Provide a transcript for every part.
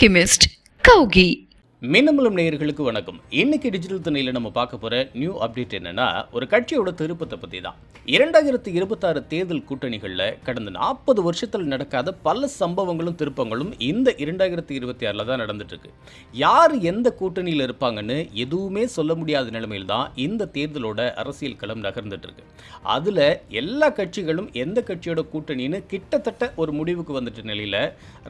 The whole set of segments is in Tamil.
அல்கெமிஸ்ட் கௌகி மின்னமலம் நேயர்களுக்கு வணக்கம். இன்னைக்கு டிஜிட்டல் துணையில் நம்ம பார்க்க போற நியூ அப்டேட் என்னன்னா ஒரு கட்சியோட திருப்பத்தை பற்றி தான் இரண்டாயிரத்தி இருபத்தாறு தேர்தல் கூட்டணிகளில் கடந்த நாற்பது வருஷத்தில் நடக்காத பல சம்பவங்களும் திருப்பங்களும் இந்த இரண்டாயிரத்தி இருபத்தி ஆறில் தான் நடந்துட்டுருக்கு. யார் எந்த கூட்டணியில் இருப்பாங்கன்னு எதுவுமே சொல்ல முடியாத நிலைமையில் தான் இந்த தேர்தலோட அரசியல் களம் நகர்ந்துட்டு இருக்கு அதில் எல்லா கட்சிகளும் எந்த கட்சியோட கூட்டணின்னு கிட்டத்தட்ட ஒரு முடிவுக்கு வந்துட்ட நிலையில்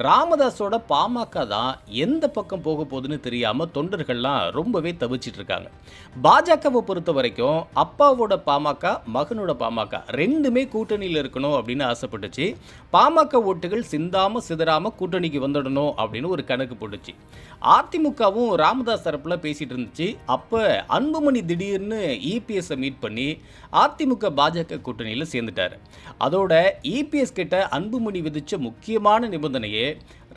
ராமதாஸோட பாமக தான் எந்த பக்கம் போக போகுதுன்னு தெரியாமல் தொண்டர்கள்லாம் ரொம்பவே தவிச்சிட்டு இருக்காங்க பாஜகவை பொறுத்த வரைக்கும் அப்பாவோட பாமக மகனோட பாமக ரெண்டுமே கூட்டணியில் இருக்கணும் அப்படின்னு ஆசைப்பட்டுச்சு. பாமக ஓட்டுகள் சிந்தாமல் சிதறாம கூட்டணிக்கு வந்துடணும் அப்படின்னு ஒரு கணக்கு போட்டுச்சு. அதிமுகவும் ராமதாஸ் தரப்பில் பேசிகிட்டு இருந்துச்சு. அப்போ அன்புமணி திடீர்னு இபிஎஸ்ஸை மீட் பண்ணி அதிமுக பாஜக கூட்டணியில் சேர்ந்துட்டார். அதோட இபிஎஸ் கிட்ட அன்புமணி விதித்த முக்கியமான நிபந்தனையே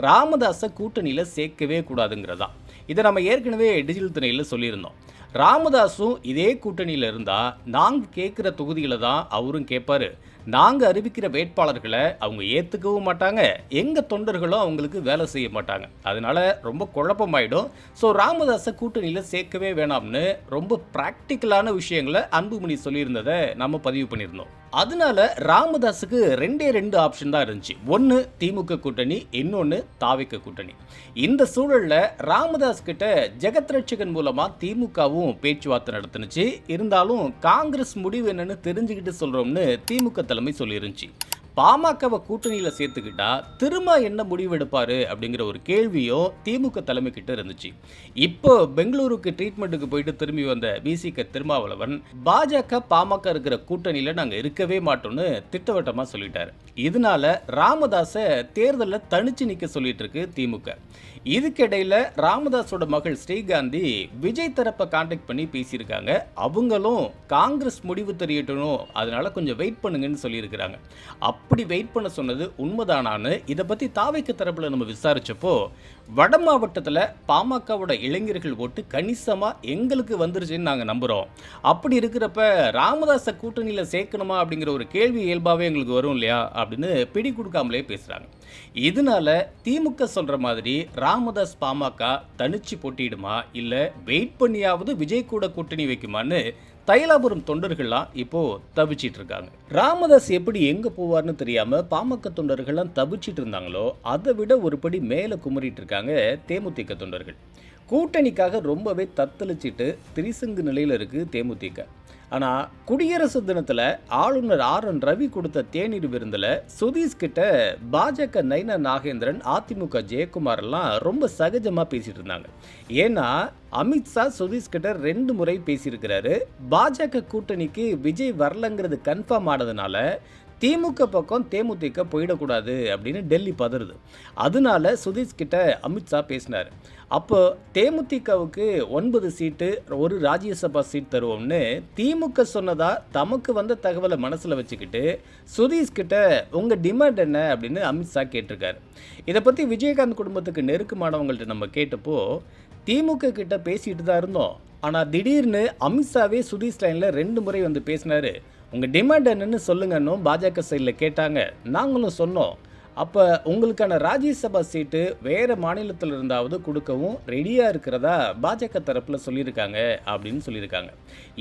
ராமதாஸை கூட்டணியில் சேர்க்கவே கூடாதுங்கிறதா இதை நம்ம ஏற்கனவே டிஜிட்டல் துணையில் சொல்லியிருந்தோம். ராமதாஸும் இதே கூட்டணியில் இருந்தால் நாங்கள் கேட்குற தொகுதியில் தான் அவரும் கேட்பாரு. நாங்கள் அறிவிக்கிற வேட்பாளர்களை அவங்க ஏற்றுக்கவும் மாட்டாங்க. எங்கள் தொண்டர்களும் அவங்களுக்கு வேலை செய்ய மாட்டாங்க. அதனால ரொம்ப குழப்பமாயிடும். ஸோ ராமதாஸை கூட்டணியில் சேர்க்கவே வேணாம்னு ரொம்ப ப்ராக்டிக்கலான விஷயங்களை அன்புமணி சொல்லியிருந்ததை நம்ம பதிவு பண்ணியிருந்தோம். அதனால ராமதாஸுக்கு ரெண்டே ரெண்டு ஆப்ஷன் தான் இருந்துச்சு. ஒன்று திமுக கூட்டணி இன்னொன்று தாவிக்க கூட்டணி. இந்த சூழலில் ராமதாஸ் கிட்ட ஜெகத் ரட்சகன் மூலமாக திமுகவும் பேச்சுவார்த்தை நடத்துனுச்சு. இருந்தாலும் காங்கிரஸ் முடிவு என்னன்னு தெரிஞ்சுக்கிட்டு சொல்கிறோம்னு திமுக தலைமை சொல்லியிருந்துச்சு பாமகவை கூட்டணியில் சேர்த்துக்கிட்டா திரும்ப என்ன முடிவு எடுப்பார் அப்படிங்கிற ஒரு கேள்வியும் திமுக தலைமை கிட்ட இருந்துச்சு. இப்போ பெங்களூருக்கு ட்ரீட்மெண்ட்டுக்கு போயிட்டு திரும்பி வந்த விசிக திருமாவளவன் பாஜக பாமக இருக்கிற கூட்டணியில் நாங்கள் இருக்கவே மாட்டோம்னு திட்டவட்டமாக சொல்லிட்டார். இதனால ராமதாஸை தேர்தலில் தனிச்சு நிற்க சொல்லிட்டு இருக்கு திமுக. இதுக்கிடையில் ராமதாஸோட மகள் ஸ்ரீகாந்தி விஜய் தரப்பை காண்டாக்ட் பண்ணி பேசியிருக்காங்க. அவங்களும் காங்கிரஸ் முடிவு தெரியட்டணும் அதனால கொஞ்சம் வெயிட் பண்ணுங்கன்னு சொல்லியிருக்கிறாங்க. அப்படி வெயிட் பண்ண சொன்னது உண்மைதானான்னு இதை பற்றி தாவைக்கு தரப்பில் நம்ம விசாரிச்சப்போ வட மாவட்டத்தில் பாமகவோட இளைஞர்கள் ஓட்டு கணிசமாக எங்களுக்கு வந்துருச்சுன்னு நாங்கள் நம்புகிறோம் அப்படி இருக்கிறப்ப ராமதாஸை கூட்டணியில் சேர்க்கணுமா அப்படிங்கிற ஒரு கேள்வி இயல்பாகவே எங்களுக்கு வரும் இல்லையா அப்படின்னு பிடி கொடுக்காமலே பேசுகிறாங்க இதனால திமுக சொல்கிற மாதிரி ராமதாஸ் பாமக தனிச்சு போட்டியிடுமா இல்லை வெயிட் பண்ணியாவது விஜய் கூட கூட்டணி வைக்குமான்னு தைலாபுரம் தொண்டர்கள்லாம் இப்போ தவிச்சிட்டு இருக்காங்க. ராமதாஸ் எப்படி எங்க போவார்னு தெரியாம பாமக தொண்டர்கள்லாம் தவிச்சிட்டு இருந்தாங்களோ அதை விட ஒருபடி மேலே குமரிட்டு இருக்காங்க தேமுதிக தொண்டர்கள். கூட்டணிக்காக ரொம்பவே தத்தளிச்சிட்டு திரிசங்கு நிலையில் இருக்கு தேமுதிக. ஆனால் குடியரசு தினத்தில் ஆளுநர் ஆர் என் ரவி கொடுத்த தேநீர் விருந்தில் சுதீஷ்கிட்ட பாஜக நைனா நாகேந்திரன் அதிமுக ஜெயக்குமார் எல்லாம் ரொம்ப சகஜமாக பேசிட்டு இருந்தாங்க. ஏன்னா அமித்ஷா சுதீஷ் கிட்ட ரெண்டு முறை பேசியிருக்கிறாரு. பாஜக கூட்டணிக்கு விஜய் வரலங்கிறது கன்ஃபார்ம் ஆனதுனால திமுக பக்கம் தேமுதிக போயிடக்கூடாது அப்படின்னு டெல்லி பதறுது. அதனால சுதீஷ் கிட்ட அமித்ஷா பேசினார். அப்போ தேமுதிகவுக்கு ஒன்பது சீட்டு ஒரு ராஜ்யசபா சீட் தருவோம்னு திமுக சொன்னதா தமக்கு வந்த தகவலை மனசில் வச்சுக்கிட்டு சுதீஷ் கிட்ட உங்கள் டிமாண்ட் என்ன அப்படின்னு அமித்ஷா கேட்டிருக்காரு. இதை பற்றி விஜயகாந்த் குடும்பத்துக்கு நெருக்கமானவங்கள்ட்ட நம்ம கேட்டப்போ திமுக கிட்ட பேசிட்டு தான் இருந்தோம். ஆனால் திடீர்னு அமித்ஷாவே சுதீஷ் லைனில் ரெண்டு முறை வந்து பேசினாரு. உங்கள் டிமாண்ட் என்னன்னு சொல்லுங்கன்னும் பாஜக சைடில் கேட்டாங்க. நாங்களும் சொன்னோம். அப்போ உங்களுக்கான ராஜ்யசபா சீட்டு வேறு மாநிலத்தில் இருந்தாவது கொடுக்கவும் ரெடியாக இருக்கிறதா பாஜக தரப்பில் சொல்லியிருக்காங்க அப்படின்னு சொல்லியிருக்காங்க.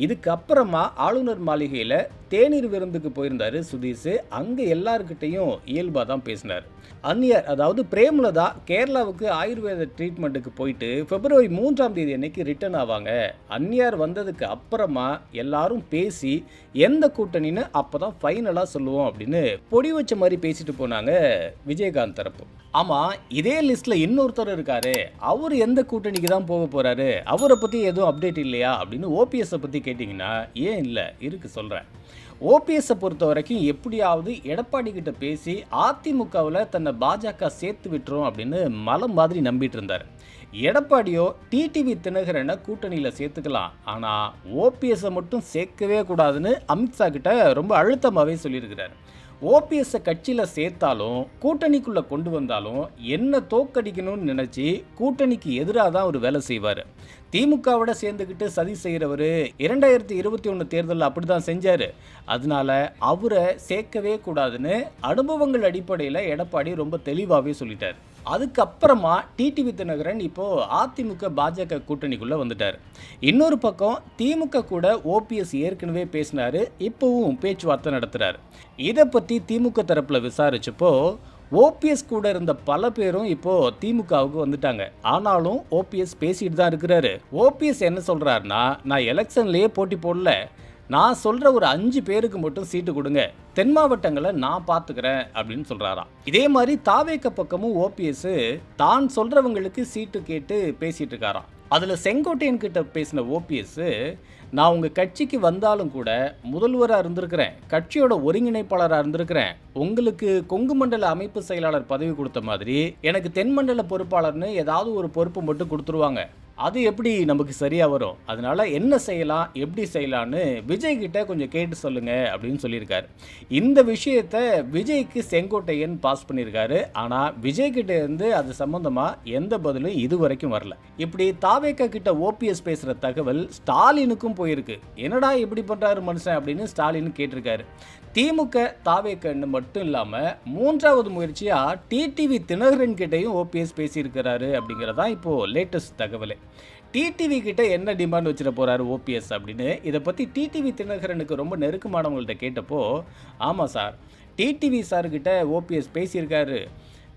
இதுக்கப்புறமா ஆளுநர் மாளிகையில் தேநீர் விருந்துக்கு போயிருந்தார் சுதீஷ். அங்கே எல்லாருக்கிட்டையும் இயல்பாக தான் பேசினார். அந்நியர் அதாவது பிரேமலதா கேரளாவுக்கு ஆயுர்வேத ட்ரீட்மெண்ட்டுக்கு போயிட்டு பிப்ரவரி மூன்றாம் தேதி அன்னைக்கு ரிட்டர்ன் ஆவாங்க. அந்நியார் வந்ததுக்கு அப்புறமா எல்லாரும் பேசி எந்த கூட்டணின்னு அப்போ தான் ஃபைனலாக சொல்லுவோம் அப்படின்னு பொடி வச்ச மாதிரி பேசிட்டு போனாங்க விஜயகாந்த் தரப்பு. ஆமாம் இதே லிஸ்ட்டில் இன்னொருத்தர் இருக்காரு. அவர் எந்த கூட்டணிக்கு தான் போக போகிறாரு அவரை பற்றி எதுவும் அப்டேட் இல்லையா? அப்படின்னு ஓபிஎஸ்ஸை பற்றி கேட்டிங்கன்னா ஏன் இல்லை? இருக்கு சொல்கிறேன் ஓபிஎஸ்ஸை பொறுத்த வரைக்கும் எப்படியாவது எடப்பாடி கிட்ட பேசி அதிமுகவில் தன்னை பாஜக சேர்த்து விட்டுரும் அப்படின்னு மலம் மாதிரி நம்பிட்டு இருந்தார். எடப்பாடியோ டிடிவி தினகரனை கூட்டணியில் சேர்த்துக்கலாம். ஆனால் ஓபிஎஸ்ஸை மட்டும் சேர்க்கவே கூடாதுன்னு அமித்ஷா கிட்ட ரொம்ப அழுத்தமாகவே சொல்லியிருக்கிறார். ஓபிஎஸ்ஸை கட்சியில் சேர்த்தாலும் கூட்டணிக்குள்ளே கொண்டு வந்தாலும் என்ன தோக்கடிக்கணும்னு நினச்சி கூட்டணிக்கு எதிராக தான் அவர் வேலை செய்வார். திமுகவோட சேர்ந்துக்கிட்டு சதி செய்கிறவர் இரண்டாயிரத்தி இருபத்தி ஒன்று தேர்தலில் அப்படி தான் செஞ்சார். அதனால அவரை சேர்க்கவே கூடாதுன்னு அனுபவங்கள் அடிப்படையில் எடப்பாடி ரொம்ப தெளிவாகவே சொல்லிட்டார். அதுக்கப்புறமா டிடிவி தினகரன் இப்போது அதிமுக பாஜக கூட்டணிக்குள்ளே வந்துட்டார். இன்னொரு பக்கம் திமுக கூட ஓபிஎஸ் ஏற்கனவே பேசினார் இப்போவும் பேச்சுவார்த்தை நடத்துகிறார் இதை பற்றி திமுக தரப்பில் விசாரிச்சப்போ ஓபிஎஸ் கூட இருந்த பல பேரும் இப்போ திமுகவுக்கு வந்துட்டாங்க. ஆனாலும் ஓபிஎஸ் பேசிட்டு தான் இருக்கிறாரு. ஓபிஎஸ் என்ன சொல்றாருன்னா நான் எலெக்ஷன்லயே போட்டி போடல. நான் சொல்கிற ஒரு அஞ்சு பேருக்கு மட்டும் சீட்டு கொடுங்க. தென் மாவட்டங்களை நான் பார்த்துக்கிறேன் அப்படின்னு சொல்கிறாராம் இதே மாதிரி தாவேக்க பக்கமும் ஓபிஎஸ் தான் சொல்கிறவங்களுக்கு சீட்டு கேட்டு பேசிகிட்டு இருக்காராம். அதில் செங்கோட்டையன் கிட்ட பேசின ஓபிஎஸ் நான் உங்கள் கட்சிக்கு வந்தாலும் கூட முதல்வராக இருந்திருக்கிறேன். கட்சியோட ஒருங்கிணைப்பாளராக இருந்திருக்கிறேன். உங்களுக்கு கொங்கு மண்டல அமைப்பு செயலாளர் பதவி கொடுத்த மாதிரி எனக்கு தென்மண்டல பொறுப்பாளர்னு ஏதாவது ஒரு பொறுப்பு மட்டும் கொடுத்துருவாங்க. அது எப்படி நமக்கு சரியாக வரும்? அதனால் என்ன செய்யலாம்? எப்படி செய்யலான்னு விஜய்கிட்ட கொஞ்சம் கேட்டு சொல்லுங்கள் அப்படின்னு சொல்லியிருக்காரு. இந்த விஷயத்த விஜய்க்கு செங்கோட்டையன் பாஸ் பண்ணியிருக்காரு. ஆனால் விஜய்கிட்ட இருந்து அது சம்மந்தமாக எந்த பதிலும் இது வரைக்கும் வரல. இப்படி தாவேக்கா கிட்ட ஓபிஎஸ் பேசுகிற தகவல் ஸ்டாலினுக்கும் போயிருக்கு. என்னடா இப்படி பண்ணுறாரு மனுஷன் அப்படின்னு ஸ்டாலின் கேட்டிருக்காரு. திமுக தாவேக்கன்னு மட்டும் இல்லாமல் மூன்றாவது முயற்சியாக டிடிவி தினகரன் கிட்டையும் ஓபிஎஸ் பேசியிருக்கிறாரு அப்படிங்கிறதான் இப்போது லேட்டஸ்ட் தகவலே. டிடிவி கிட்ட என்ன டிமாண்ட் வச்சிட போறாரு ஓபிஎஸ் அப்படின்னு? இதை பற்றி டிடிவி தினகரனுக்கு ரொம்ப நெருக்கமானவங்கள்ட்ட கேட்டப்போ ஆமாம் சார் டிடிவி சார்கிட்ட ஓபிஎஸ் பேசியிருக்காரு.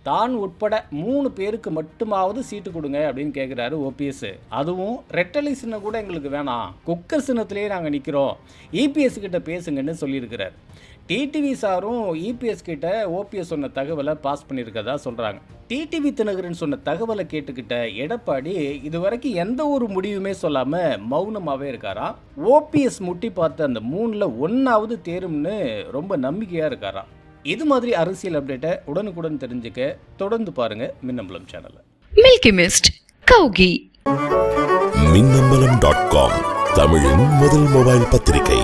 தான் உட்பட மூணு பேருக்கு மட்டுமாவது சீட்டு கொடுங்க அப்படின்னு கேட்குறாரு ஓபிஎஸ் அதுவும் ரெட்டலை சின்னம் கூட எங்களுக்கு வேணாம். குக்கர் சின்னத்திலேயே நாங்கள் நிற்கிறோம் இபிஎஸ் கிட்ட பேசுங்கன்னு சொல்லியிருக்கிறார். டிடிவி சாரும் இபிஎஸ் கிட்ட ஓபிஎஸ் சொன்ன தகவலை பாஸ் பண்ணியிருக்கதா சொல்கிறாங்க டிடிவி தினகரன் சொன்ன தகவலை கேட்டுக்கிட்ட எடப்பாடி இது வரைக்கும் எந்த ஒரு முடிவுமே சொல்லாமல் மௌனமாகவே இருக்காராம் ஓபிஎஸ் முட்டி பார்த்த அந்த மூணில் ஒன்றாவது தேரும்னு ரொம்ப நம்பிக்கையாக இருக்காராம் இது மாதிரி அரசியல் அப்டேட்டை உடனுக்குடன் தெரிஞ்சுக்க தொடர்ந்து பாருங்க மின்னம்பலம் சேனலை மில்கி மிஸ்ட் கௌகி மின்னம்பலம் டாட் காம் தமிழின் முதல் மொபைல் பத்திரிகை.